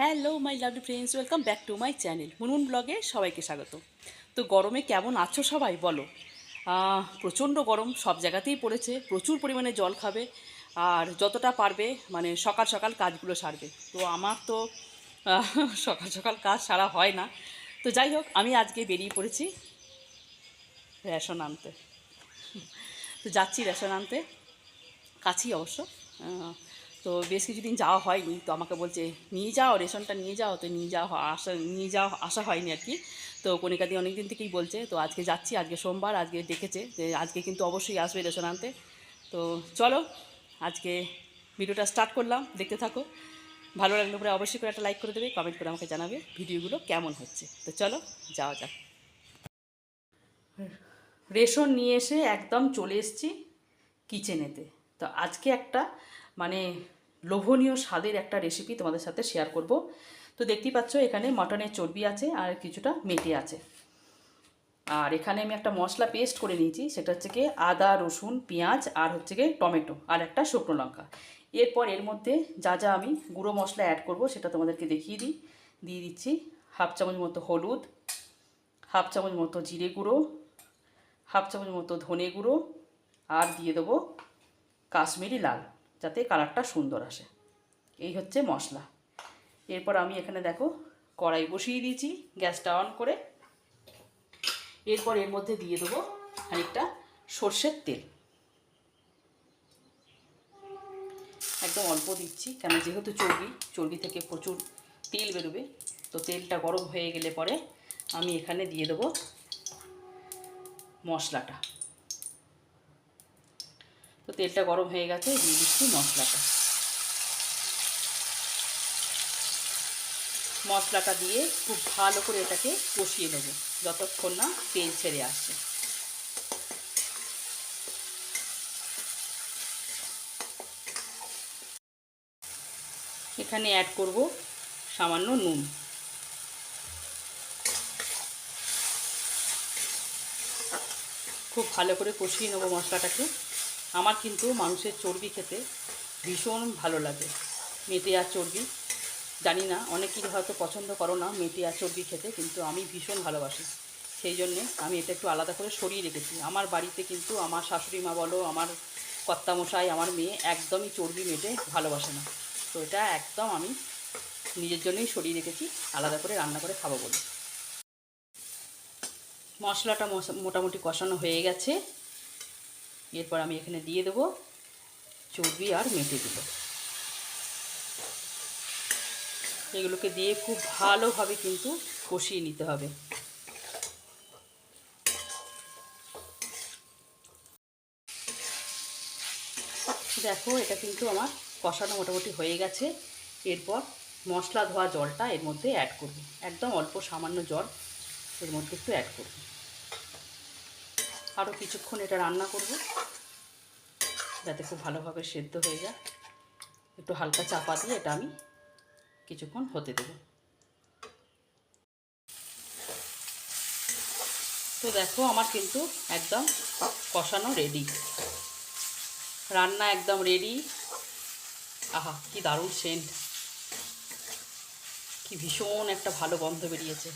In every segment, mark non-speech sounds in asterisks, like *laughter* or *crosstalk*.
Hello my lovely friends welcome back to my channel Munmun ব্লগে সবাইকে স্বাগত। তো গরমে কেমন আছো সবাই, বলো? প্রচণ্ড গরম, সব জায়গাতেই পড়েছে, প্রচুর পরিমাণে জল খাবে, আর যতটা পারবে মানে সকাল সকাল কাজগুলো সারবে। তো আমার তো *laughs* সকাল সকাল কাজ সারা হয় না। তো যাই হোক, আমি আজকে বেরিয়ে পড়েছি রেশন আনতে। তো যাচ্ছি রেশন আনতে, কাছেই অবশ্য। তো বেশ কিছুদিন যাওয়া হয়নি, তো আমাকে বলছে, নিয়ে যাও, রেশনটা নিয়ে যাও। তো নিয়ে যাওয়া আসা, নিয়ে যাওয়া, আসা হয়নি আর কি। তো কণিকাদি অনেক দিন থেকেই বলছে, তো আজকে যাচ্ছি, আজকে সোমবার, আজকে ডেকেছে, যে আজকে কিন্তু অবশ্যই আসবে রেশন আনতে। তো চলো, আজকে ভিডিওটা স্টার্ট করলাম, দেখতে থাকো। ভালো লাগলে পরে অবশ্যই করে একটা লাইক করে দেবে, কমেন্ট করে আমাকে জানাবে ভিডিওগুলো কেমন হচ্ছে। তো চলো, যাওয়া যাক। রেশন নিয়ে এসে একদম চলে এসেছি কিচেনেতে। তো আজকে একটা মানে লোভনীয় স্বাদের একটা রেসিপি তোমাদের সাথে শেয়ার করব। তো দেখতেই পাচ্ছ, এখানে মটনের চর্বি আছে আর কিছুটা মেটে আছে। আর এখানে আমি একটা মশলা পেস্ট করে নিয়েছি, সেটা হচ্ছে কি আদা, রসুন, পেঁয়াজ আর হচ্ছে কি টমেটো আর একটা শুকনো লঙ্কা। এরপর এর মধ্যে যা যা আমি গুঁড়ো মশলা অ্যাড করব, সেটা তোমাদেরকে দেখিয়ে দিই। দিয়ে দিচ্ছি হাফ চামচ মতো হলুদ হাফ চামচ মতো জিরে গুঁড়ো হাফ চামচ মতো ধনে গুঁড়ো আর দিয়ে দেবো কাশ্মীরি লাল, যাতে কালারটা সুন্দর আসে। এই হচ্ছে মশলা। এরপর আমি এখানে দেখো, কড়াই বসিয়ে দিয়েছি, গ্যাসটা অন করে। এরপর এর মধ্যে দিয়ে দেবো খানিকটা সর্ষের তেল। একদম অল্প দিচ্ছি, কেন যেহেতু চর্বি চর্বি থেকে প্রচুর তেল বেরোবে, তো তেলটা গরম হয়ে গেলে পরে আমি এখানে দিয়ে দেবো মশলাটা। তো তেলটা গরম হয়ে গেছে, দিয়ে দিচ্ছি মশলাটা। মশলাটা দিয়ে খুব ভালো করে এটাকে কষিয়ে দেবো যতক্ষণ না তেল ছেড়ে আসছে। এখানে অ্যাড করব সামান্য নুন। খুব ভালো করে কষিয়ে নেব মশলাটাকে। আমার কিন্তু মানুষের চর্বি খেতে ভীষণ ভালো লাগে। মেটে আর চর্বি। জানি না, অনেকেই হয়তো পছন্দ করো না মেটে আর চর্বি খেতে, কিন্তু আমি ভীষণ ভালোবাসি। সেই জন্যে আমি এটা একটু আলাদা করে সরিয়ে রেখেছি। আমার বাড়িতে কিন্তু আমার শাশুড়ি মা বলো, আমার কর্তামশাই, আমার মেয়ে একদমই চর্বি মেটে ভালোবাসে না। তো এটা একদম আমি নিজের জন্যই সরিয়ে রেখেছি, আলাদা করে রান্না করে খাব বলে। মশলাটা মশ- মোটামুটি কষানো হয়ে গেছে। এরপর আমি এখানে দিয়ে দেবো চর্বি আর মেটে দেবো এগুলোকে দিয়ে খুব ভালোভাবে কিন্তু কষিয়ে নিতে হবে। দেখো, এটা কিন্তু আমার কষানো মোটামুটি হয়ে গেছে। এরপর মশলা ধোয়া জলটা এর মধ্যে অ্যাড করব। একদম অল্প সামান্য জল এর মধ্যে একটু অ্যাড করব। আরও কিছুক্ষণ এটা রান্না করব। যাতে খুব ভালোভাবে সেদ্ধ হয়ে যায়। একটু হালকা চাপা দিয়ে এটা আমি কিছুক্ষণ হতে দেব। তো দেখো আমার কিন্তু একদম কষানো রেডি রান্না একদম রেডি আহা কি দারুণ সেন্ট কি ভীষণ একটা ভালো গন্ধ বেরিয়েছে।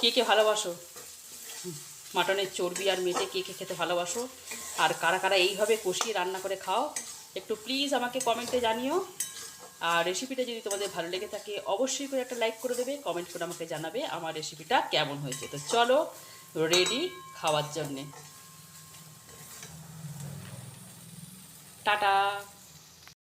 কে কে ভালোবাসো? হুম, মাটনের চর্বি আর মেটে কে কে খেতে ভালোবাসো? আর কারা কারা এইভাবে কষিয়ে রান্না করে খাও, একটু প্লিজ আমাকে কমেন্টে জানিও। আর রেসিপিটা যদি তোমাদের ভালো লেগে থাকে, অবশ্যই করে একটা লাইক করে দেবে কমেন্ট করে আমাকে জানাবে আমার রেসিপিটা কেমন হয়েছে। তো চলো রেডি খাওয়ার জন্যে। টাটা!